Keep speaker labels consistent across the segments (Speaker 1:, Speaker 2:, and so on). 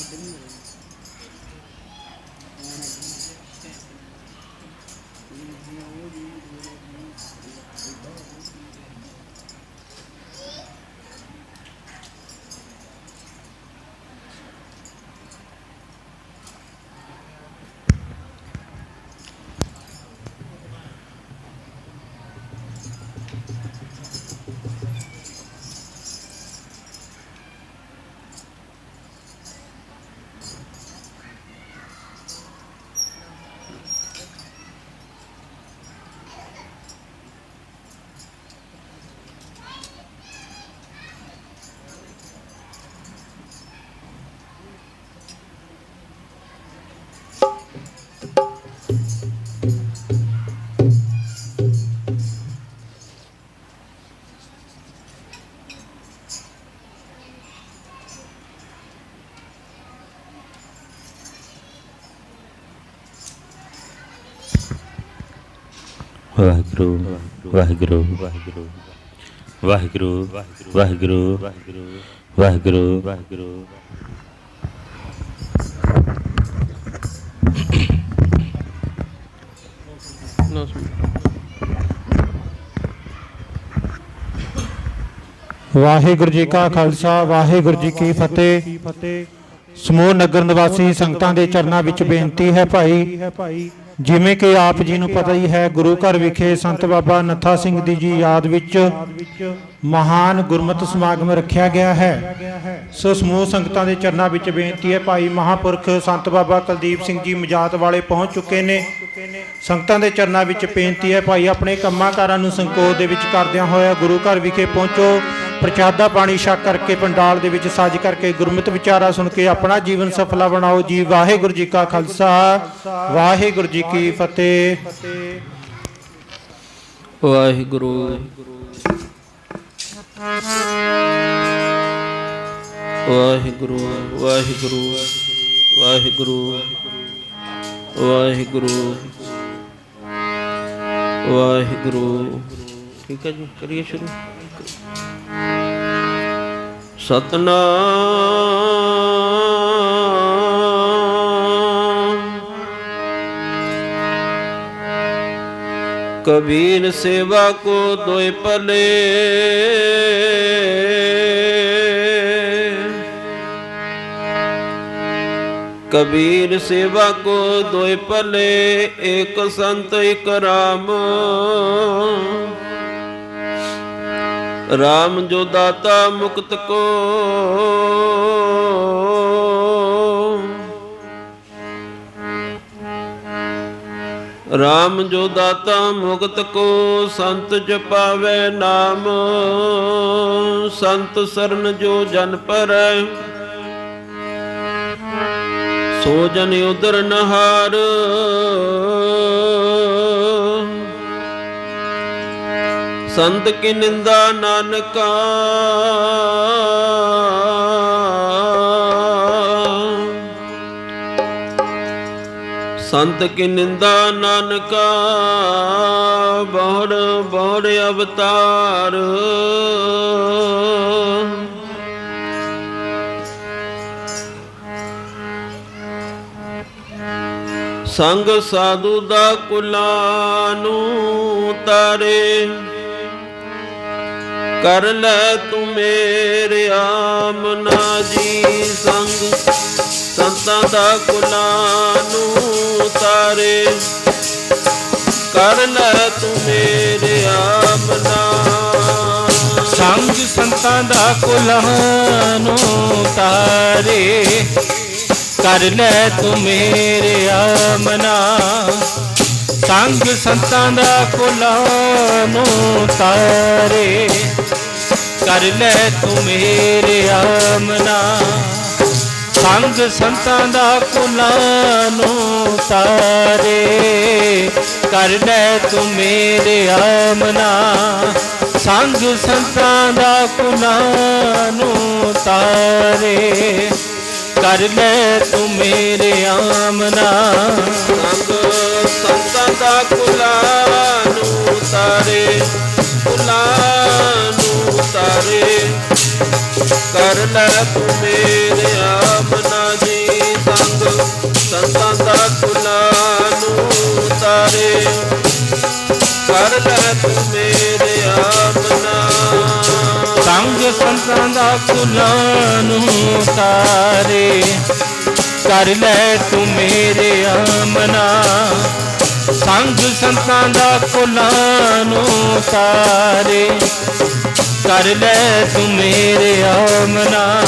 Speaker 1: Madumi. Waheguru Waheguru Waheguru Waheguru Waheguru. Waheguru Waheguru
Speaker 2: Waheguru ji ਕਾ ਖਾਲਸਾ ਵਾਹਿਗੁਰੂ ਜੀ ਕੀ ਫਤਿਹ। ਸਮੂਹ ਨਗਰ ਨਿਵਾਸੀ ਸੰਗਤਾਂ ਦੇ ਚਰਨਾਂ ਵਿੱਚ ਬੇਨਤੀ ਹੈ ਭਾਈ ਜਿਵੇਂ ਕਿ ਆਪ ਜੀ ਨੂੰ ਪਤਾ ਹੀ ਹੈ, ਗੁਰੂ ਘਰ ਵਿਖੇ ਸੰਤ ਬਾਬਾ ਨੱਥਾ ਸਿੰਘ ਦੀ ਜੀ ਯਾਦ ਵਿੱਚ ਮਹਾਨ ਗੁਰਮਤਿ ਸਮਾਗਮ ਰੱਖਿਆ ਗਿਆ ਹੈ। ਸੋ ਸਮੂਹ ਸੰਗਤਾਂ ਦੇ ਚਰਨਾਂ ਵਿੱਚ ਬੇਨਤੀ ਹੈ, ਭਾਈ ਮਹਾਪੁਰਖ ਸੰਤ ਬਾਬਾ ਕੁਲਦੀਪ ਸਿੰਘ ਜੀ ਮਜਾਤ ਵਾਲੇ ਪਹੁੰਚ ਚੁੱਕੇ ਨੇ। ਸੰਗਤਾਂ ਦੇ ਚਰਨਾਂ ਵਿੱਚ ਬੇਨਤੀ ਹੈ, ਭਾਈ ਆਪਣੇ ਕੰਮਾਂ ਕਾਰਾਂ ਨੂੰ ਸੰਕੋਚ ਦੇ ਵਿੱਚ ਕਰਦਿਆਂ ਹੋਇਆ ਗੁਰੂ ਘਰ ਵਿਖੇ ਪਹੁੰਚੋ। ਪ੍ਰਚਾਦਾ ਪਾਣੀ ਛਕ ਕਰਕੇ ਪੰਡਾਲ ਦੇ ਵਿੱਚ ਸੱਜ ਕਰਕੇ ਗੁਰਮਤਿ ਵਿਚਾਰਾ ਸੁਣ ਕੇ ਆਪਣਾ ਜੀਵਨ ਸਫਲਾ ਬਣਾਓ। ਜੀ ਵਾਹਿਗੁਰੂ ਜੀ ਕਾ ਖਾਲਸਾ, ਵਾਹਿਗੁਰੂ ਜੀ ਕੀ ਫਤਿਹ।
Speaker 3: ਵਾਹਿਗੁਰੂ। ਵਾਹਿਗੁਰੂ ਵਾਹਿਗੁਰੂ ਵਾਹਿਗੁਰੂ ਵਾਹਿਗੁਰੂ। ਵਾਹਿਗੁਰੂ। ਠੀਕ ਹੈ ਜੀ ਕਰੀਏ ਸ਼ੁਰੂ। ਸਤਨਾਮ। ਕਬੀਰ ਸੇਵਾ ਕੋ ਦੋਇ ਪਲੇ ਕਬੀਰ ਸੇਵਾ ਕੋ ਦੋਇ ਪਲੇ ਏਕ ਸੰਤ ਇਕ ਰਾਮ। ਰਾਮ ਜੋ ਦਾਤਾ ਮੁਕਤ ਕੋ। RAM ਜੋ ਦਾਤਾ ਮੁਕਤ ਕੋ ਸੰਤ ਜਪਾਵੇ ਨਾਮ, ਸੰਤ ਸਰਨ ਜੋ ਜਨ ਪਰੈ। ਸੋ ਜਨ ਉਦਰ ਨਹਾਰ। ਸੰਤ ਕੀ ਨਿੰਦਾ ਨਾਨਕਾ। ਸੰਤ ਕੀ ਨਿੰਦਾ ਨਾਨਕਾ, ਬਹੁੜ ਬਹੁੜ ਅਵਤਾਰ। ਸੰਗ ਸਾਧੂ ਦਾ ਕੁਲਾ ਨੂੰ ਤਾਰੇ, ਕਰ ਲੈ ਤੂੰ ਮੇਰੇ ਆਮਨਾ ਜੀ ਸੰਗ। ਸੰਤਾਂ ਦਾ ਕੁਲਾਂ ਨੂੰ ਤਾਰੇ ਕਰ ਲੈ ਤੂੰ ਮੇਰੇ ਆਮਨਾ
Speaker 2: ਸੰਗ ਸੰਤਾਂ ਦਾ ਕੁਲਾਂ ਨੂੰ ਤਾਰੇ ਕਰ ਲੈ ਤੂੰ ਮੇਰੇ ਆਮਨਾ ਸੰਗ ਸੰਤਾਂ ਦਾ ਕੁਲਾਂ ਨੂੰ ਤਾਰੇ ਕਰ ਲੈ ਤੂੰ ਮੇਰੇ ਆਮਨਾ ਸੰਗ ਸੰਤਾਂ ਦਾ ਕੁਲਾਂ ਨੂੰ ਤਾਰੇ। ਕਰ ਲੈ ਤੂੰ ਮੇਰੇ ਆਮਨਾ। ਸੰਗ ਸੰਤਾਂ ਦਾ ਕੁਲਾਂ ਨੂੰ ਤਾਰੇ। ਕਰ ਲੈ ਤੂੰ ਮੇਰੇ ਆਮਨਾ।
Speaker 3: ਸੰਗ ਸੰਤਾਂ ਦਾ ਕੁਲਾਂ ਨੂੰ ਤਾਰੇ। ਕੁਲਾਂ ਉਤਾਰੇ। ਕਰ ਲੈ ਤੂੰ ਮੇਰੇ ਆਪ ਜੀ
Speaker 4: ਸੰਗ ਸੰਤਾਂ ਦਾ ਕੁਲਾ ਨੂੰ ਉਤਾਰੇ। ਕਰ ਲੈ ਤੂੰ ਮੇਰੇ ਆਪ ਨਾ। ਦਾ ਕੁਲਾ ਨੂੰ ਉਤਾਰੇ। ਕਰ ਲੈ ਤੂੰ ਮੇਰੇ ਆਮਨਾ ਸੰਗ ਸੰਤਾਂ ਦਾ ਕੁਲਾ ਨੂੰ ਸਾਰੇ ਕਰ ਲੈ ਤੂੰ ਮੇਰੇ ਆਮਨਾ।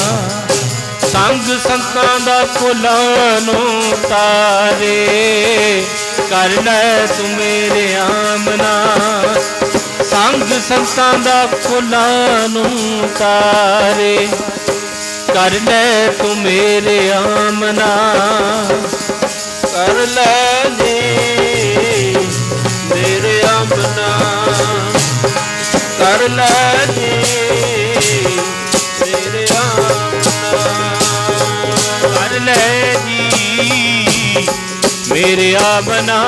Speaker 4: ਸੰਗ ਸੰਤਾਂ ਦਾ ਕੁਲਾਂ ਨੂੰ ਤਾਰੇ। ਕਰ ਲੈ ਤੂੰ ਮੇਰੇ ਆਮਨਾ। ਸੰਗ ਸੰਤਾਂ ਦਾ ਕੁਲਾਂ ਨੂੰ ਤਾਰੇ। ਕਰ ਲੈ ਤੂੰ ਮੇਰੇ ਆਮਨਾ।
Speaker 3: ਕਰ ਲੈ ਜੀ ਮੇਰੇ ਆਮਨਾ। ਕਰ ਲੈ ਜੀ ਮੇਰੇ ਆਮਨਾ
Speaker 4: ਕਰ ਲੈ ਜੀ, ਮੇਰੇ ਆਮਨਾ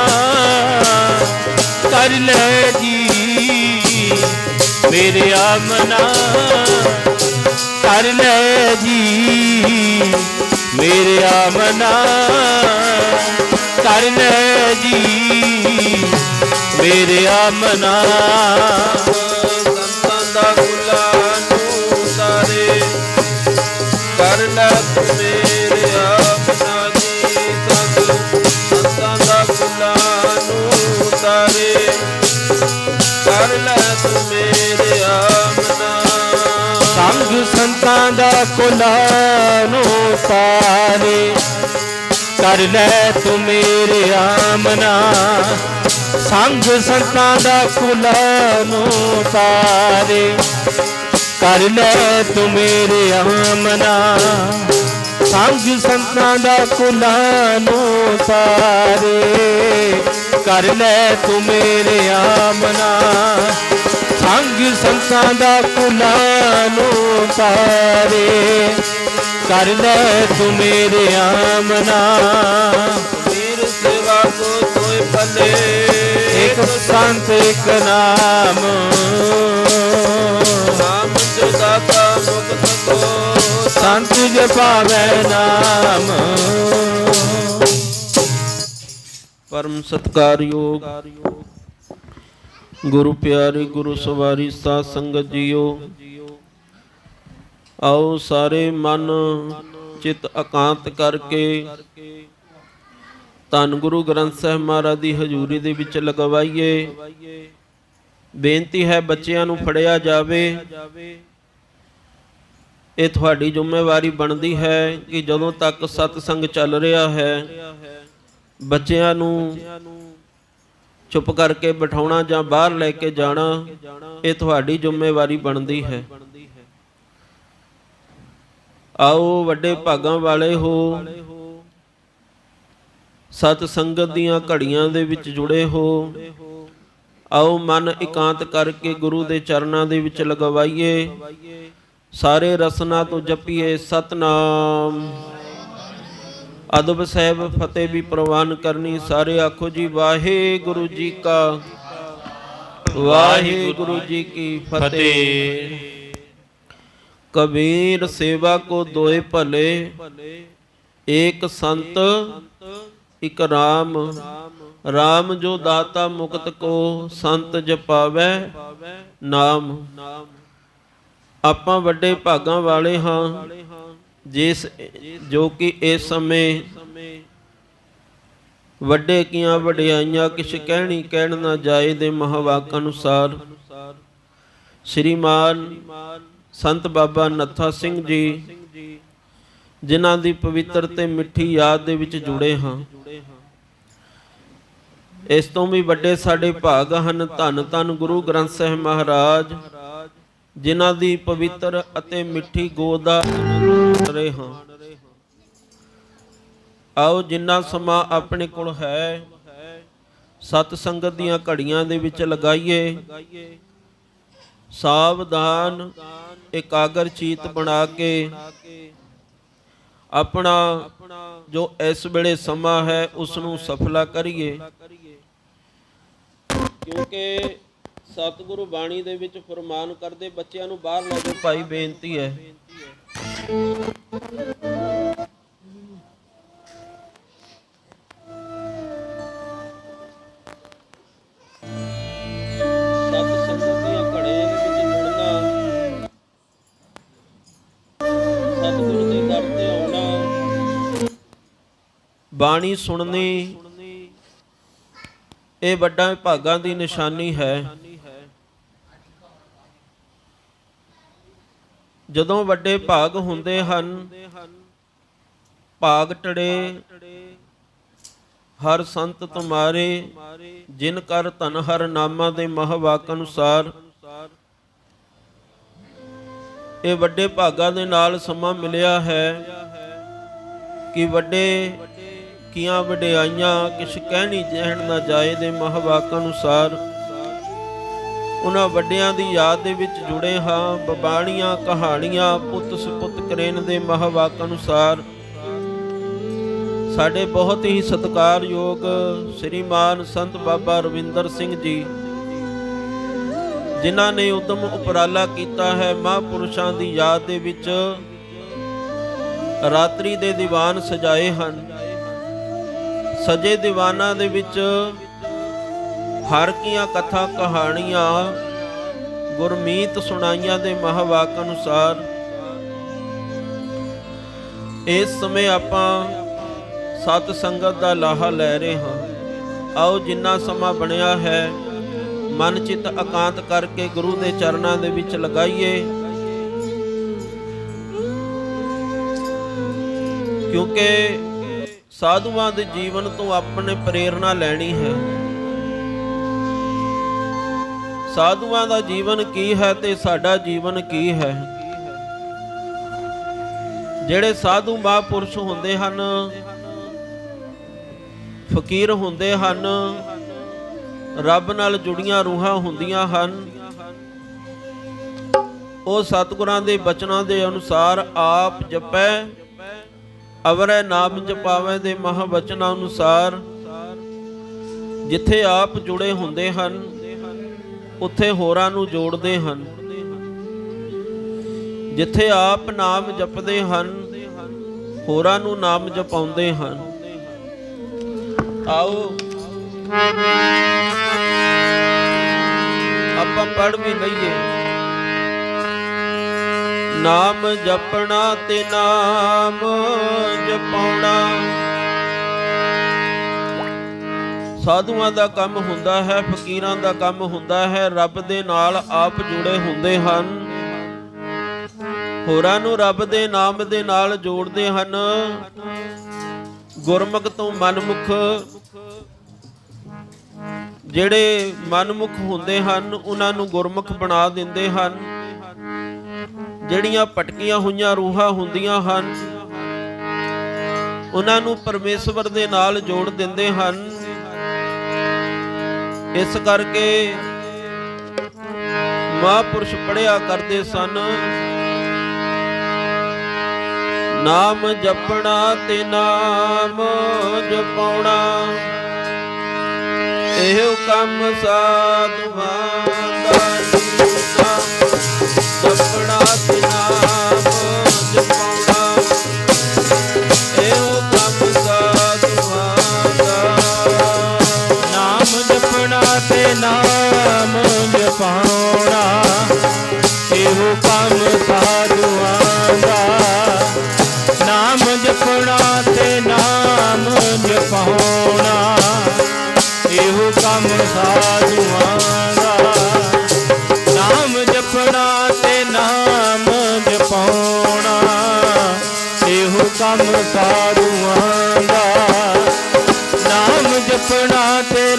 Speaker 4: ਕਰ ਲੈ ਜੀ, ਮੇਰੇ ਆਮਨਾ ਕਰ ਲੈ ਜੀ, ਮੇਰੇ ਆਮਨਾ ਕਰ ਲੈ ਜੀ, ਮੇਰੇ ਆਮਨਾ
Speaker 3: ਦਾ ਗੁਲਾ ਨੂੰ ਤਾਰੇ ਕਰ ਲੈ ਤੂੰ ਮੇਰੇ ਆਪਣਾ ਸੰਤਾਂ ਦਾ ਗੁਲਾ ਨੂੰ ਤਾਰੇ ਕਰ ਲੈ ਤੂੰ ਆਪਣਾ
Speaker 4: ਸੰਗ ਸੰਤਾਂ ਦਾ ਕੁਲਾਂ ਨੂੰ ਤਾਰੇ ਕਰ ਲੈ ਤੂੰ ਮੇਰੇ ਆਮਨਾ। ਸੰਗ ਸੰਤਾਂ ਦਾ ਕੁਲਾਂ ਨੂੰ ਤਾਰੇ ਕਰ ਲੈ ਤੂੰ ਮੇਰੇ ਆਮਨਾ। ਸੰਗ ਸੰਤਾਂ ਦਾ ਕੁਲਾਂ ਨੂੰ ਤਾਰੇ ਕਰ ਲੈ ਤੂੰ ਮੇਰੇ ਆਮਨਾ। ਸੰਗ ਸੰਤਾਂ ਦਾ ਕੁਲਾਂ ਨੂੰ ਤਾਰੇ ਕਰ ਲੈ ਤੂੰ ਮੇਰੇ ਆਮਨਾ।
Speaker 3: ਵੀਰ ਸੇਵਾ ਕੋ ਤੋਏ ਭਲੇ।
Speaker 4: ਇੱਕ ਸੰਤ ਇੱਕ ਨਾਮ।
Speaker 3: ਨਾਮ ਜੋ ਦਾਤਾ ਮੁਕਤ ਕੋ।
Speaker 4: ਸੰਤ ਜਪਾਵੇ ਨਾਮ।
Speaker 3: ਪਰਮ ਸਤਕਾਰਯੋਗ। ਗੁਰੂ ਪਿਆਰੇ ਗੁਰੂ ਸਵਾਰੀ ਸਾਧ ਸੰਗਤ ਜੀਓ। ਆਓ ਸਾਰੇ ਮਨ ਚਿਤ ਇਕਾਂਤ ਕਰਕੇ ਧੰਨ ਗੁਰੂ ਗ੍ਰੰਥ ਸਾਹਿਬ ਮਹਾਰਾਜ ਦੀ ਹਜ਼ੂਰੀ ਦੇ ਵਿੱਚ ਲਗਵਾਈਏ। ਬੇਨਤੀ ਹੈ ਬੱਚਿਆਂ ਨੂੰ ਫੜਿਆ ਜਾਵੇ। ਇਹ ਤੁਹਾਡੀ ਜ਼ਿੰਮੇਵਾਰੀ ਬਣਦੀ ਹੈ ਕਿ ਜਦੋਂ ਤੱਕ ਸਤਸੰਗ ਚੱਲ ਰਿਹਾ ਹੈ, ਬੱਚਿਆਂ ਨੂੰ ਚੁੱਪ ਕਰਕੇ ਬਿਠਾਉਣਾ ਜਾਂ ਬਾਹਰ ਲੈ ਕੇ ਜਾਣਾ, ਇਹ ਤੁਹਾਡੀ ਜ਼ਿੰਮੇਵਾਰੀ ਬਣਦੀ ਹੈ। ਆਓ ਵੱਡੇ ਭਾਗਾਂ ਵਾਲੇ ਹੋ। ਸਤ ਸੰਗਤ ਦੀਆਂ ਘੜੀਆਂ ਦੇ ਵਿੱਚ ਜੁੜੇ ਹੋ। ਆਓ ਮਨ ਇਕਾਂਤ ਕਰਕੇ ਗੁਰੂ ਦੇ ਚਰਨਾਂ ਦੇ ਵਿੱਚ ਲਗਵਾਈਏ। ਸਾਰੇ ਰਸਨਾ ਤੋਂ ਜਪੀਏ ਸਤਨਾਮ। ਅਦਬ ਸਾਹਿਬ ਫਤਿਹ ਵੀ ਪ੍ਰਵਾਨ ਕਰਨੀ ਸਾਰੇ ਆਖੋ ਜੀ, ਵਾਹਿਗੁਰੂ ਜੀ ਕਾ। ਵਾਹਿਗੁਰੂ ਜੀ ਕੀ ਫਤਿਹ। ਕਬੀਰ ਸੇਵਾ ਕੋ ਦੋਏ ਭਲੇ, ਏਕ ਸੰਤ, ਇਕ ਰਾਮ ਰਾਮ ਜੋ ਦਾਤਾ ਮੁਕਤ ਕੋ ਸੰਤ ਜਪਾਵੇ ਨਾਮ। ਆਪਾਂ ਵੱਡੇ ਭਾਗਾਂ ਵਾਲੇ ਹਾਂ, ਜਿਸ ਜੋ ਕਿ ਇਸ ਸਮੇਂ ਵੱਡੇ ਕੀਆਂ ਵਡਿਆਈਆਂ ਕਿਛ ਕਹਿਣੀ ਕਹਿਣ ਨਾ ਜਾਏ ਦੇ ਮਹਾਵਾਕ ਅਨੁਸਾਰ। ਸ਼੍ਰੀਮਾਨ ਸੰਤ ਬਾਬਾ ਨੱਥਾ ਸਿੰਘ ਜੀ, ਜਿਨ੍ਹਾਂ ਦੀ ਪਵਿੱਤਰ ਤੇ ਮਿੱਠੀ ਯਾਦ ਦੇ ਵਿੱਚ ਜੁੜੇ ਹਾਂ। ਇਸ ਤੋਂ ਵੀ ਵੱਡੇ ਸਾਡੇ ਭਾਗ ਹਨ ਧੰਨ ਧੰਨ ਗੁਰੂ ਗ੍ਰੰਥ ਸਾਹਿਬ ਮਹਾਰਾਜ, ਜਿਨ੍ਹਾਂ ਦੀ ਪਵਿੱਤਰ ਅਤੇ ਮਿੱਠੀ ਗੋਦ ਦਾ ਰਹੇ ਹਾਂ। ਆਓ ਜਿੰਨਾ ਸਮਾਂ ਆਪਣੇ ਕੋਲ ਹੈ, ਸਤ ਸੰਗਤ ਦੀਆਂ ਘੜੀਆਂ ਦੇ ਵਿੱਚ ਲਗਾਈਏ। ਸਾਵਧਾਨ ਇਕਾਗਰ ਚੀਤ ਬਣਾ ਕੇ ਆਪਣਾ ਜੋ ਇਸ ਵੇਲੇ ਸਮਾਂ ਹੈ ਉਸ ਨੂੰ ਸਫਲਾ ਕਰੀਏ। ਕਿਉਂਕਿ ਸਤਿਗੁਰੂ ਬਾਣੀ ਦੇ ਵਿੱਚ ਫਰਮਾਨ ਕਰਦੇ, ਬੱਚਿਆਂ ਨੂੰ ਬਾਹਰ ਲੈ ਜਾਓ, ਭਾਈ ਬੇਨਤੀ ਹੈ। ਬਾਣੀ ਸੁਣਨੀ ਇਹ ਵੱਡਾ ਭਾਗਾਂ ਦੀ ਨਿਸ਼ਾਨੀ ਹੈ। ਜਦੋਂ ਵੱਡੇ ਭਾਗ ਹੁੰਦੇ ਹਨ, ਭਾਗ ਟੜੇ, ਹਰ ਸੰਤ ਤੁਮਾਰੇ, ਜਿਨ ਕਰ ਧਨ ਹਰ ਨਾਮਾ ਦੇ ਮਹਵਾਕ ਅਨੁਸਾਰ। ਇਹ ਵੱਡੇ ਭਾਗਾਂ ਦੇ ਨਾਲ ਸਮਾਂ ਮਿਲਿਆ ਹੈ ਕਿ ਵੱਡੇ ਕੀਆਂ ਵਡਿਆਈਆਂ, ਕਿਛ ਕਹਿਣੀ ਜਹਿਣ ਨਾ ਜਾਏ ਦੇ ਮਹਵਾਕ ਅਨੁਸਾਰ ਉਹਨਾਂ ਵੱਡਿਆਂ ਦੀ ਯਾਦ ਦੇ ਵਿੱਚ ਜੁੜੇ ਹਾਂ, ਬਬਾਣੀਆਂ ਕਹਾਣੀਆਂ ਪੁੱਤ ਸੁਪੁੱਤ ਕਰੇਨ ਦੇ ਮਹਵਾਕ ਅਨੁਸਾਰ ਸਾਡੇ ਬਹੁਤ ਹੀ ਸਤਿਕਾਰਯੋਗ ਸ੍ਰੀਮਾਨ ਸੰਤ ਬਾਬਾ ਰਵਿੰਦਰ ਸਿੰਘ ਜੀ, ਜਿਨ੍ਹਾਂ ਨੇ ਉਦਮ ਉਪਰਾਲਾ ਕੀਤਾ ਹੈ ਮਹਾਂਪੁਰਸ਼ਾਂ ਦੀ ਯਾਦ ਦੇ ਵਿੱਚ। ਰਾਤਰੀ ਦੇ ਦੀਵਾਨ ਸਜਾਏ ਹਨ। ਸਜੇ ਦੀਵਾਨਾਂ ਦੇ ਵਿੱਚ ਹਰ ਕੀਆਂ ਕਥਾ ਕਹਾਣੀਆਂ, ਗੁਰਮੀਤ ਸੁਣਾਈਆਂ ਦੇ ਮਹਾਵਾਕ ਅਨੁਸਾਰ ਇਸ ਸਮੇਂ ਆਪਾਂ ਸਤ ਸੰਗਤ ਦਾ ਲਾਹਾ ਲੈ ਰਹੇ ਹਾਂ। ਆਓ ਜਿੰਨਾ ਸਮਾਂ ਬਣਿਆ ਹੈ, ਮਨ ਚਿਤ ਇਕਾਂਤ ਕਰਕੇ ਗੁਰੂ ਦੇ ਚਰਨਾਂ ਦੇ ਵਿੱਚ ਲਗਾਈਏ। ਕਿਉਂਕਿ ਸਾਧੂਆਂ ਦੇ ਜੀਵਨ ਤੋਂ ਆਪਣੇ ਪ੍ਰੇਰਣਾ ਲੈਣੀ ਹੈ। ਸਾਧੂਆਂ ਦਾ ਜੀਵਨ ਕੀ ਹੈ ਤੇ ਸਾਡਾ ਜੀਵਨ ਕੀ ਹੈ? ਜਿਹੜੇ ਸਾਧੂ ਮਹਾਂਪੁਰਸ਼ ਹੁੰਦੇ ਹਨ, ਫਕੀਰ ਹੁੰਦੇ ਹਨ, ਰੱਬ ਨਾਲ ਜੁੜੀਆਂ ਰੂਹਾਂ ਹੁੰਦੀਆਂ ਹਨ, ਉਹ ਸਤਿਗੁਰਾਂ ਦੇ ਬਚਨਾਂ ਦੇ ਅਨੁਸਾਰ ਆਪ ਜਪੈ ਅਵਰੈ ਨਾਮ ਜਪਾਵੇ ਦੇ ਮਹਾਵਚਨਾਂ ਅਨੁਸਾਰ, ਜਿੱਥੇ ਆਪ ਜੁੜੇ ਹੁੰਦੇ ਹਨ, ਉੱਥੇ ਹੋਰਾਂ ਨੂੰ ਜੋੜਦੇ ਹਨ। ਜਿੱਥੇ ਆਪ ਨਾਮ ਜਪਦੇ ਹਨ, ਹੋਰਾਂ ਨੂੰ ਨਾਮ ਜਪਾਉਂਦੇ ਹਨ। ਆਓ, ਆਪਾਂ ਪੜ ਵੀ ਲਈਏ। ਨਾਮ ਜਪਣਾ ਤੇ ਨਾਮ ਜਪਾਉਣਾ। ਸਾਧੂਆਂ ਦਾ ਕੰਮ ਹੁੰਦਾ ਹੈ, ਫਕੀਰਾਂ ਦਾ ਕੰਮ ਹੁੰਦਾ ਹੈ, ਰੱਬ ਦੇ ਨਾਲ ਆਪ ਜੁੜੇ ਹੁੰਦੇ ਹਨ। ਹੋਰਾਂ ਨੂੰ ਰੱਬ ਦੇ ਨਾਮ ਦੇ ਨਾਲ ਜੋੜਦੇ ਹਨ। ਗੁਰਮੁਖ ਤੋਂ ਮਨਮੁਖ, ਜਿਹੜੇ ਮਨਮੁਖ ਹੁੰਦੇ ਹਨ, ਉਹਨਾਂ ਨੂੰ ਗੁਰਮੁਖ ਬਣਾ ਦਿੰਦੇ ਹਨ। ਜਿਹੜੀਆਂ ਪਟਕੀਆਂ ਹੋਈਆਂ, ਰੂਹਾਂ ਹੁੰਦੀਆਂ ਹਨ, ਉਹਨਾਂ ਨੂੰ ਪਰਮੇਸ਼ਵਰ ਦੇ ਨਾਲ ਜੋੜ ਦਿੰਦੇ ਹਨ। ਇਸ ਕਰਕੇ ਮਹਾਂਪੁਰਸ਼ ਪੜਿਆ ਕਰਦੇ ਸਨ, ਨਾਮ ਜਪਣਾ ਤੇ ਨਾਮ ਜਪਾਉਣਾ, ਇਹੋ ਕੰਮ ਸਾਧੂਆਂ ਦਾ ਜਪਣਾ ਤੇ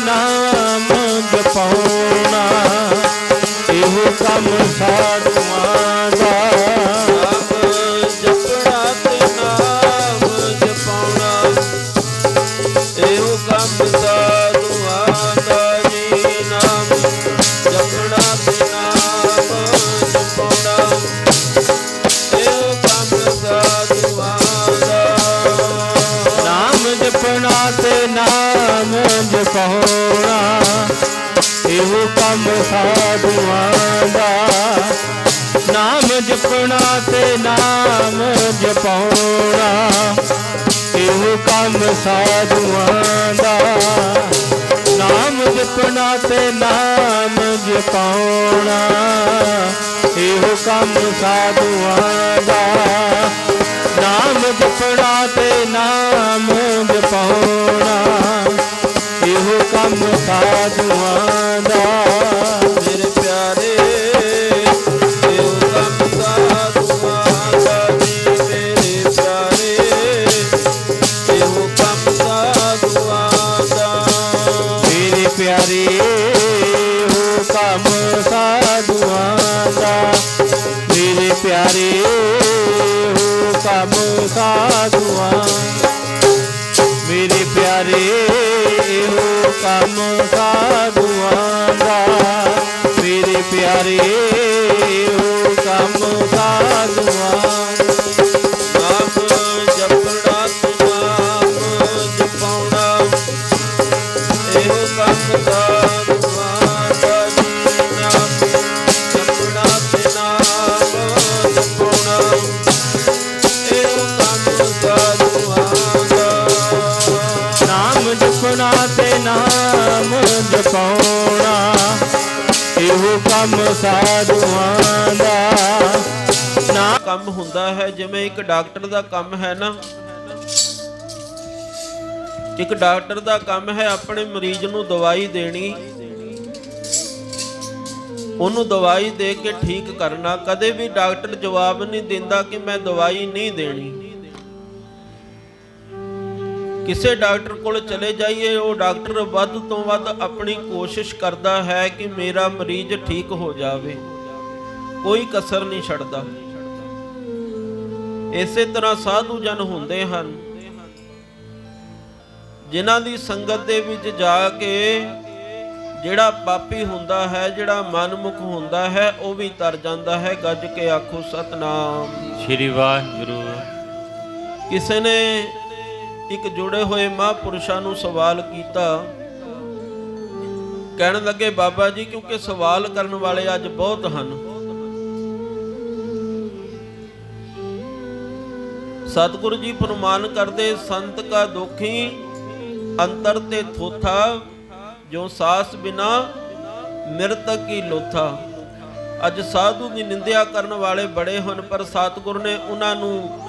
Speaker 3: ਨਾਮ
Speaker 4: ਤੇ ਨਾਮ ਜਪਾਉਣਾ ਇਹੋ ਕੰਮ ਸਾਧੂਆਂ ਦਾ। ਨਾਮ ਜਪਣਾ ਤੇ ਨਾਮ ਜਪਾਉਣਾ ਸਾਧੂਆਂ ਦਾ
Speaker 3: ਮੇਰੇ ਪਿਆਰੇ
Speaker 4: ਹੋ ਕੰਮ ਸਾਧੂਆਂ
Speaker 3: ਹੁੰਦਾ ਹੈ, ਜਿਵੇਂ ਇੱਕ ਡਾਕਟਰ ਦਾ ਕੰਮ ਹੈ ਨਾ। ਇੱਕ ਡਾਕਟਰ ਦਾ ਕੰਮ ਹੈ ਆਪਣੇ ਮਰੀਜ਼ ਨੂੰ ਦਵਾਈ ਦੇਣੀ। ਉਹਨੂੰ ਦਵਾਈ ਦੇ ਕੇ ਠੀਕ ਕਰਨਾ। ਕਦੇ ਵੀ ਡਾਕਟਰ ਜਵਾਬ ਨਹੀਂ ਦਿੰਦਾ ਕਿ ਮੈਂ ਦਵਾਈ ਨਹੀਂ ਦੇਣੀ। ਕਿਸੇ ਡਾਕਟਰ ਕੋਲ ਚਲੇ ਜਾਈਏ, ਉਹ ਡਾਕਟਰ ਵੱਧ ਤੋਂ ਵੱਧ ਆਪਣੀ ਕੋਸ਼ਿਸ਼ ਕਰਦਾ ਹੈ ਕਿ ਮੇਰਾ ਮਰੀਜ਼ ਠੀਕ ਹੋ ਜਾਵੇ। ਕੋਈ ਕਸਰ ਨਹੀਂ ਛੱਡਦਾ। ਇਸੇ ਤਰ੍ਹਾਂ ਸਾਧੂ ਜਨ ਹੁੰਦੇ ਹਨ। ਜਿਨ੍ਹਾਂ ਦੀ ਸੰਗਤ ਦੇ ਵਿੱਚ ਜਾ ਕੇ ਜਿਹੜਾ ਪਾਪੀ ਹੁੰਦਾ ਹੈ ਜਿਹੜਾ ਮਨਮੁਖ ਹੁੰਦਾ ਹੈ ਉਹ ਵੀ ਤਰ ਜਾਂਦਾ ਹੈ। ਗੱਜ ਕੇ ਆਖੋ ਸਤਨਾਮ।
Speaker 1: ਸ੍ਰੀ ਵਾਹਿਗੁਰੂ।
Speaker 3: ਕਿਸੇ ਨੇ ਇੱਕ ਜੁੜੇ ਹੋਏ ਮਹਾਂਪੁਰਸ਼ਾਂ ਨੂੰ ਸਵਾਲ ਕੀਤਾ। ਕਹਿਣ ਲੱਗੇ ਬਾਬਾ ਜੀ ਕਿਉਂਕਿ ਸਵਾਲ ਕਰਨ ਵਾਲੇ ਅੱਜ ਬਹੁਤ ਹਨ। ਸਤਿਗੁਰੂ ਜੀ ਫਰਮਾਨ ਕਰਦੇ ਸੰਤ ਕਾ ਦੁਖੀ, ਅੰਤਰ ਤੇ ਥੋਥਾ ਜੋ ਸਾਸ ਬਿਨਾ ਮਿਰਤਕ ਕੀ ਲੋਥਾ। ਅੱਜ ਸਾਧੂ ਦੀ ਨਿੰਦਿਆ ਕਰਨ ਵਾਲੇ ਬੜੇ ਹਨ, ਪਰ ਸਤਿਗੁਰ ਨੇ ਉਹਨਾਂ ਨੂੰ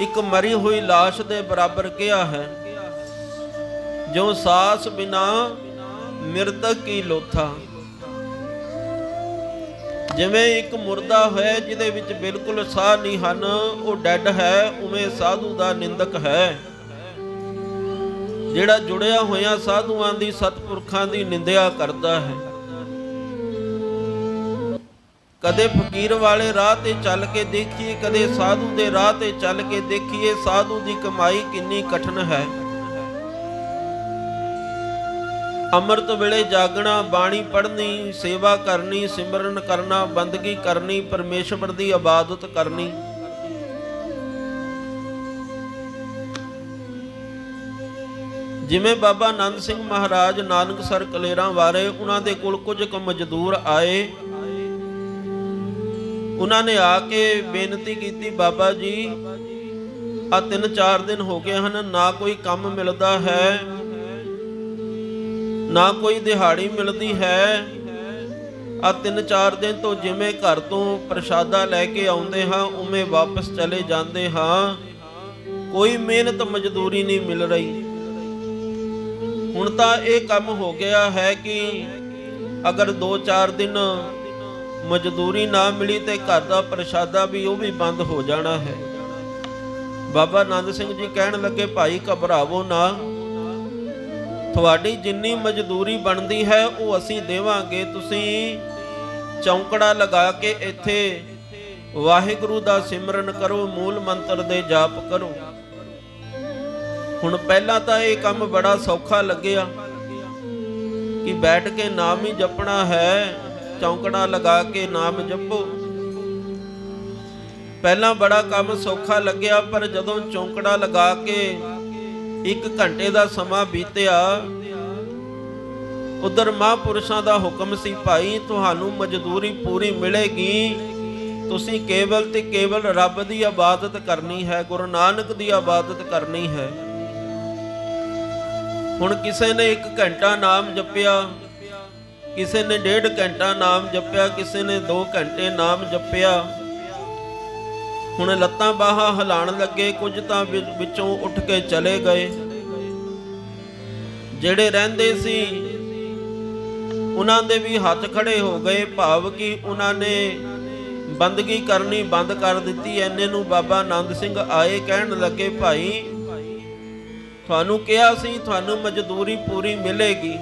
Speaker 3: ਇੱਕ ਮਰੀ ਹੋਈ লাশ ਦੇ ਬਰਾਬਰ ਕਿਹਾ ਹੈ। ਜੋ ਸਾਸ ਬਿਨਾ ਮਿਰਤਕ ਕੀ ਲੋਥਾ। ਜਿਵੇਂ ਇੱਕ ਮੁਰਦਾ ਹੈ ਜਿਹਦੇ ਵਿੱਚ ਬਿਲਕੁਲ ਸਾਹ ਨਹੀਂ ਹਨ, ਉਹ ਡੈੱਡ ਹੈ, ਉਵੇਂ ਸਾਧੂ ਦਾ ਨਿੰਦਕ ਹੈ। ਜਿਹੜਾ ਜੁੜਿਆ ਹੋਇਆ ਸਾਧੂਆਂ ਦੀ ਸਤਪੁਰਖਾਂ ਦੀ ਨਿੰਦਿਆ ਕਰਦਾ ਹੈ। ਕਦੇ ਫਕੀਰ ਵਾਲੇ ਰਾਹ ਤੇ ਚੱਲ ਕੇ ਦੇਖੀਏ, ਕਦੇ ਸਾਧੂ ਦੇ ਰਾਹ ਤੇ ਚੱਲ ਕੇ ਦੇਖੀਏ, ਸਾਧੂ ਦੀ ਕਮਾਈ ਕਿੰਨੀ ਕਠਨ ਹੈ। ਅੰਮ੍ਰਿਤ ਵੇਲੇ ਜਾਗਣਾ, ਬਾਣੀ ਪੜ੍ਹਨੀ, ਸੇਵਾ ਕਰਨੀ, ਸਿਮਰਨ ਕਰਨਾ, ਬੰਦਗੀ ਕਰਨੀ, ਪਰਮੇਸ਼ਵਰ ਦੀ ਇਬਾਦਤ ਕਰਨੀ। ਜਿਵੇਂ ਬਾਬਾ ਆਨੰਦ ਸਿੰਘ ਮਹਾਰਾਜ ਨਾਨਕ ਸਰ ਕਲੇਰਾਂ ਵਾਰੇ, ਉਹਨਾਂ ਦੇ ਕੋਲ ਕੁਝ ਕੁ ਮਜ਼ਦੂਰ ਆਏ। ਉਹਨਾਂ ਨੇ ਆ ਕੇ ਬੇਨਤੀ ਕੀਤੀ, ਬਾਬਾ ਜੀ ਆ ਤਿੰਨ ਚਾਰ ਦਿਨ ਹੋ ਗਏ ਹਨ, ਨਾ ਕੋਈ ਕੰਮ ਮਿਲਦਾ ਹੈ। ਨਾ ਕੋਈ ਦਿਹਾੜੀ ਮਿਲਦੀ ਹੈ। ਆ ਤਿੰਨ ਚਾਰ ਦਿਨ ਤੋਂ ਜਿਵੇਂ ਘਰ ਤੋਂ ਪ੍ਰਸ਼ਾਦਾ ਲੈ ਕੇ ਆਉਂਦੇ ਹਾਂ, ਉਵੇਂ ਵਾਪਸ ਚਲੇ ਜਾਂਦੇ ਹਾਂ। ਕੋਈ ਮਿਹਨਤ ਮਜ਼ਦੂਰੀ ਨਹੀਂ ਮਿਲ ਰਹੀ। ਹੁਣ ਤਾਂ ਇਹ ਕੰਮ ਹੋ ਗਿਆ ਹੈ ਕਿ ਅਗਰ 2-4 ਦਿਨ ਮਜ਼ਦੂਰੀ ਨਾ ਮਿਲੀ ਤੇ ਘਰ ਦਾ ਪ੍ਰਸ਼ਾਦਾ ਵੀ ਉਹ ਵੀ ਬੰਦ ਹੋ ਜਾਣਾ ਹੈ। ਬਾਬਾ ਆਨੰਦ ਸਿੰਘ ਜੀ ਕਹਿਣ ਲੱਗੇ, ਭਾਈ, ਘਬਰਾਵੋ ਨਾ। ਤੁਹਾਡੀ ਜਿੰਨੀ ਮਜ਼ਦੂਰੀ ਬਣਦੀ ਹੈ, ਉਹ ਅਸੀਂ ਦੇਵਾਂਗੇ। ਤੁਸੀਂ ਚੌਂਕੜਾ ਲਗਾ ਕੇ ਇੱਥੇ ਵਾਹਿਗੁਰੂ ਦਾ ਸਿਮਰਨ ਕਰੋ, ਮੂਲ ਮੰਤਰ ਦੇ ਜਾਪ ਕਰੋ। ਹੁਣ ਪਹਿਲਾਂ ਤਾਂ ਇਹ ਕੰਮ ਬੜਾ ਸੌਖਾ ਲੱਗਿਆ ਕਿ ਬੈਠ ਕੇ ਨਾਮ ਹੀ ਜਪਣਾ ਹੈ, ਚੌਂਕੜਾ ਲਗਾ ਕੇ ਨਾਮ ਜਪੋ। ਪਹਿਲਾਂ ਬੜਾ ਕੰਮ ਸੌਖਾ ਲੱਗਿਆ, ਪਰ ਜਦੋਂ ਚੌਂਕੜਾ ਲਗਾ ਕੇ ਇੱਕ ਘੰਟੇ ਦਾ ਸਮਾਂ ਬੀਤਿਆ। ਉਧਰ ਮਹਾਂਪੁਰਸ਼ਾਂ ਦਾ ਹੁਕਮ ਸੀ, ਭਾਈ, ਤੁਹਾਨੂੰ ਮਜ਼ਦੂਰੀ ਪੂਰੀ ਮਿਲੇਗੀ। ਤੁਸੀਂ ਕੇਵਲ ਤੇ ਕੇਵਲ ਰੱਬ ਦੀ ਇਬਾਦਤ ਕਰਨੀ ਹੈ, ਗੁਰੂ ਨਾਨਕ ਦੀ ਇਬਾਦਤ ਕਰਨੀ ਹੈ। ਹੁਣ ਕਿਸੇ ਨੇ 1 ਘੰਟਾ ਨਾਮ ਜਪਿਆ, ਕਿਸੇ ਨੇ ਡੇਢ ਘੰਟਾ ਨਾਮ ਜਪਿਆ, ਕਿਸੇ ਨੇ 2 ਘੰਟੇ ਨਾਮ ਜਪਿਆ। ਹੁਣ ਲੱਤਾਂ ਬਾਹਾਂ ਹਿਲਾਣ ਲੱਗੇ, ਕੁਝ ਤਾਂ ਵਿੱਚੋਂ ਉੱਠ ਕੇ ਚਲੇ ਗਏ। ਜਿਹੜੇ ਰਹਿੰਦੇ ਸੀ, ਉਹਨਾਂ ਦੇ ਵੀ ਹੱਥ ਖੜੇ ਹੋ ਗਏ। ਭਾਵ ਕਿ ਉਹਨਾਂ ਨੇ ਬੰਦਗੀ ਕਰਨੀ ਬੰਦ ਕਰ ਦਿੱਤੀ। ਐਨੇ ਨੂੰ ਬਾਬਾ ਆਨੰਦ ਸਿੰਘ ਆਏ ਕਹਿਣ ਲੱਗੇ, ਭਾਈ, ਤੁਹਾਨੂੰ ਕਿਹਾ ਸੀ, ਤੁਹਾਨੂੰ ਮਜ਼ਦੂਰੀ ਪੂਰੀ ਮਿਲੇਗੀ।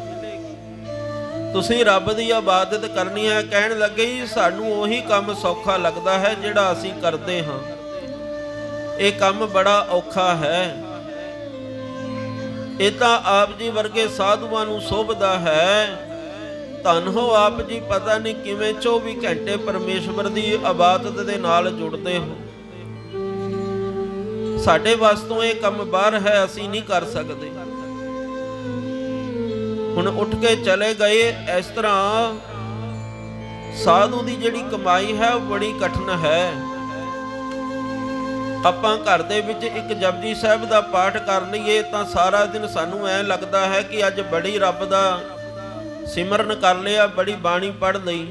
Speaker 3: ਤੁਸੀਂ ਰੱਬ ਦੀ ਇਬਾਦਤ ਕਰਨੀ ਹੈ, ਕਹਿਣ ਲੱਗੇ ਜੀ, ਸਾਨੂੰ ਉਹੀ ਕੰਮ ਸੌਖਾ ਲੱਗਦਾ ਹੈ ਜਿਹੜਾ ਅਸੀਂ ਕਰਦੇ ਹਾਂ। ਇਹ ਕੰਮ ਬੜਾ ਔਖਾ ਹੈ। ਇਹ ਤਾਂ ਆਪ ਜੀ ਵਰਗੇ ਸਾਧੂਆਂ ਨੂੰ ਸੋਭਦਾ ਹੈ। ਧੰਨ ਹੋ ਆਪ ਜੀ, ਪਤਾ ਨਹੀਂ ਕਿਵੇਂ 24 ਘੰਟੇ ਪਰਮੇਸ਼ਵਰ ਦੀ ਇਬਾਦਤ ਦੇ ਨਾਲ ਜੁੜਦੇ ਹੋ। ਸਾਡੇ ਵਾਸਤੋਂ ਇਹ ਕੰਮ ਬਾਹਰ ਹੈ, ਅਸੀਂ ਨਹੀਂ ਕਰ ਸਕਦੇ। ਹੁਣ ਉੱਠ ਕੇ ਚਲੇ ਗਏ, ਇਸ ਤਰ੍ਹਾਂ ਸਾਧੂ ਦੀ ਜਿਹੜੀ ਕਮਾਈ ਹੈ, ਉਹ ਬੜੀ ਕਠਿਨ ਹੈ। ਆਪਾਂ ਘਰ ਦੇ ਵਿੱਚ ਇੱਕ ਜਪਜੀ ਸਾਹਿਬ ਦਾ ਪਾਠ ਕਰ ਲਈਏ, ਤਾਂ ਸਾਰਾ ਦਿਨ ਸਾਨੂੰ ਐ ਲੱਗਦਾ ਹੈ ਕਿ ਅੱਜ ਬੜੀ ਰੱਬ ਦਾ ਸਿਮਰਨ ਕਰ ਲਿਆ, ਬੜੀ ਬਾਣੀ ਪੜ ਲਈ।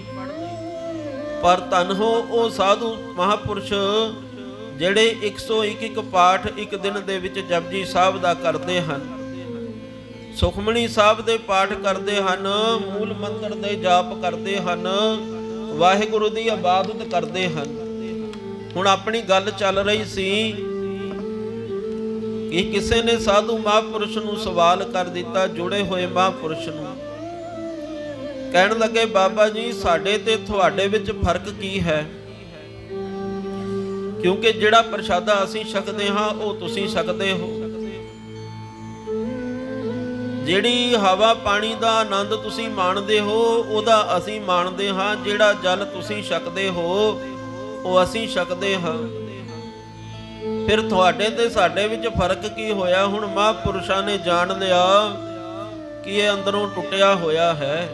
Speaker 3: ਪਰ ਧੰਨ ਹੋ ਉਹ ਸਾਧੂ ਮਹਾਪੁਰਸ਼, ਜਿਹੜੇ 101 ਇੱਕ ਪਾਠ ਇੱਕ ਦਿਨ ਦੇ ਵਿੱਚ ਜਪਜੀ ਸਾਹਿਬ ਦਾ ਕਰਦੇ ਹਨ। ਸੁਖਮਣੀ ਸਾਹਿਬ ਦੇ ਪਾਠ ਕਰਦੇ ਹਨ, ਮੂਲ ਮੰਤਰ ਦੇ ਜਾਪ ਕਰਦੇ ਹਨ, ਵਾਹਿਗੁਰੂ ਦੀ ਇਬਾਦਤ ਕਰਦੇ ਹਨ। ਹੁਣ ਆਪਣੀ ਗੱਲ ਚੱਲ ਰਹੀ ਸੀ ਕਿ ਕਿਸੇ ਨੇ ਸਾਧੂ ਮਹਾਪੁਰਸ਼ ਨੂੰ ਸਵਾਲ ਕਰ ਦਿੱਤਾ, ਜੁੜੇ ਹੋਏ ਮਹਾਪੁਰਸ਼ ਨੂੰ। ਕਹਿਣ ਲੱਗੇ, ਬਾਬਾ ਜੀ, ਸਾਡੇ ਤੇ ਤੁਹਾਡੇ ਵਿੱਚ ਫ਼ਰਕ ਕੀ ਹੈ? ਕਿਉਂਕਿ ਜਿਹੜਾ ਪ੍ਰਸ਼ਾਦਾ ਅਸੀਂ ਛਕਦੇ ਹਾਂ, ਉਹ ਤੁਸੀਂ ਛਕਦੇ ਹੋ। ਜਿਹੜੀ ਹਵਾ ਪਾਣੀ ਦਾ ਆਨੰਦ ਤੁਸੀਂ ਮਾਣਦੇ ਹੋ, ਉਹਦਾ ਅਸੀਂ ਮਾਣਦੇ ਹਾਂ। ਜਿਹੜਾ ਜਲ ਤੁਸੀਂ ਛਕਦੇ ਹੋ, ਉਹ ਅਸੀਂ ਛਕਦੇ ਹਾਂ। ਫਿਰ ਤੁਹਾਡੇ ਤੇ ਸਾਡੇ ਵਿੱਚ ਫ਼ਰਕ ਕੀ ਹੋਇਆ? ਹੁਣ ਮਹਾਂਪੁਰਸ਼ਾਂ ਨੇ ਜਾਣ ਲਿਆ ਕਿ ਇਹ ਅੰਦਰੋਂ ਟੁੱਟਿਆ ਹੋਇਆ ਹੈ।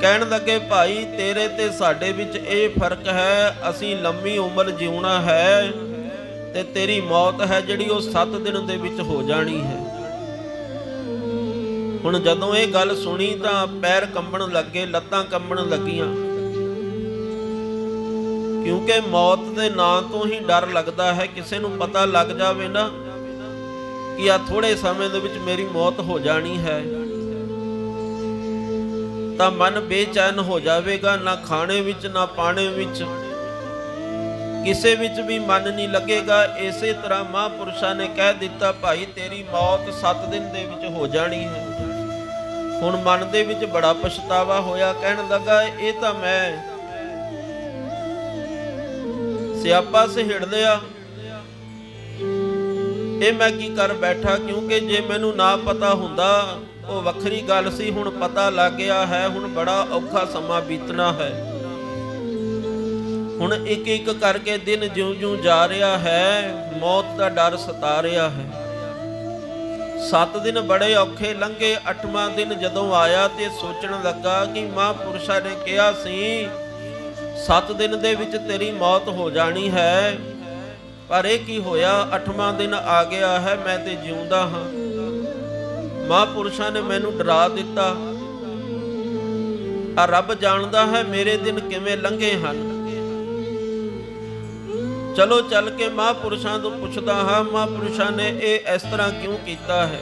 Speaker 3: ਕਹਿਣ ਲੱਗੇ, ਭਾਈ, ਤੇਰੇ ਤੇ ਸਾਡੇ ਵਿੱਚ ਇਹ ਫ਼ਰਕ ਹੈ, ਅਸੀਂ ਲੰਮੀ ਉਮਰ ਜਿਉਣਾ ਹੈ ਤੇ ਤੇਰੀ ਮੌਤ ਹੈ ਜਿਹੜੀ ਉਹ 7 ਦਿਨ ਦੇ ਵਿੱਚ ਹੋ ਜਾਣੀ ਹੈ। ਹੁਣ ਜਦੋਂ ਇਹ ਗੱਲ ਸੁਣੀ ਤਾਂ ਪੈਰ ਕੰਬਣ ਲੱਗੇ, ਲੱਤਾਂ ਕੰਬਣ ਲੱਗੀਆਂ। ਕਿਉਂਕਿ ਮੌਤ ਦੇ ਨਾਂ ਤੋਂ ਹੀ ਡਰ ਲੱਗਦਾ ਹੈ, ਕਿਸੇ ਨੂੰ ਪਤਾ ਲੱਗ ਜਾਵੇ ਨਾ ਕਿ ਆ ਥੋੜੇ ਸਮੇਂ ਦੇ ਵਿੱਚ ਮੇਰੀ ਮੌਤ ਹੋ ਜਾਣੀ ਹੈ। ਤਾਂ ਮਨ ਬੇਚੈਨ ਹੋ ਜਾਵੇਗਾ, ਨਾ ਖਾਣੇ ਵਿੱਚ, ਨਾ ਪਾਣੇ ਵਿੱਚ। ਕਿਸੇ ਵਿੱਚ ਵੀ ਮਨ ਨਹੀਂ ਲੱਗੇਗਾ। ਇਸੇ ਤਰ੍ਹਾਂ ਮਹਾਂਪੁਰਸ਼ਾਂ ਨੇ ਕਹਿ ਦਿੱਤਾ, ਭਾਈ, ਤੇਰੀ ਮੌਤ 7 ਦਿਨ ਦੇ ਵਿੱਚ ਹੋ ਜਾਣੀ ਹੈ। ਹੁਣ ਮਨ ਦੇ ਵਿੱਚ ਬੜਾ ਪਛਤਾਵਾ ਹੋਇਆ, ਕਹਿਣ ਲੱਗਾ, ਇਹ ਤਾਂ ਮੈਂ ਸਿਆਪਾ ਸਿਹੜ ਲਿਆ। ਇਹ ਮੈਂ ਕੀ ਕਰ ਬੈਠਾ? ਕਿਉਂਕਿ ਜੇ ਮੈਨੂੰ ਨਾ ਪਤਾ ਹੁੰਦਾ, ਉਹ ਵੱਖਰੀ ਗੱਲ ਸੀ, ਹੁਣ ਪਤਾ ਲੱਗ ਗਿਆ ਹੈ, ਹੁਣ ਬੜਾ ਔਖਾ ਸਮਾਂ ਬੀਤਣਾ ਹੈ। ਹੁਣ ਇੱਕ ਇੱਕ ਕਰਕੇ ਦਿਨ ਜਿਉਂ-ਜਿਉਂ ਜਾ ਰਿਹਾ ਹੈ, ਮੌਤ ਦਾ ਡਰ ਸਤਾ ਰਿਹਾ ਹੈ। ਸੱਤ ਦਿਨ ਬੜੇ ਔਖੇ ਲੰਘੇ, ਅੱਠਵਾਂ ਦਿਨ ਜਦੋਂ ਆਇਆ ਤੇ ਸੋਚਣ ਲੱਗਾ ਕਿ ਮਹਾਂਪੁਰਸ਼ਾਂ ਨੇ ਕਿਹਾ ਸੀ, ਸੱਤ ਦਿਨ ਦੇ ਵਿੱਚ ਤੇਰੀ ਮੌਤ ਹੋ ਜਾਣੀ ਹੈ। ਪਰ ਇਹ ਕੀ ਹੋਇਆ? ਅੱਠਵਾਂ ਦਿਨ ਆ ਗਿਆ ਹੈ, ਮੈਂ ਤੇ ਜਿਉਂਦਾ ਹਾਂ। ਮਹਾਂਪੁਰਸ਼ਾਂ ਨੇ ਮੈਨੂੰ ਡਰਾ ਦਿੱਤਾ। ਆ ਰੱਬ ਜਾਣਦਾ ਹੈ ਮੇਰੇ ਦਿਨ ਕਿਵੇਂ ਲੰਘੇ ਹਨ। ਚਲੋ ਚੱਲ ਕੇ ਮਹਾਂਪੁਰਸ਼ਾਂ ਤੋਂ ਪੁੱਛਦਾ ਹਾਂ ਮਹਾਂਪੁਰਸ਼ਾਂ ਨੇ ਇਹ ਇਸ ਤਰ੍ਹਾਂ ਕਿਉਂ ਕੀਤਾ ਹੈ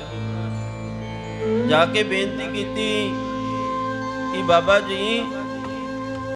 Speaker 3: ਜਾ ਕੇ ਬੇਨਤੀ ਕੀਤੀ ਕਿ ਬਾਬਾ ਜੀ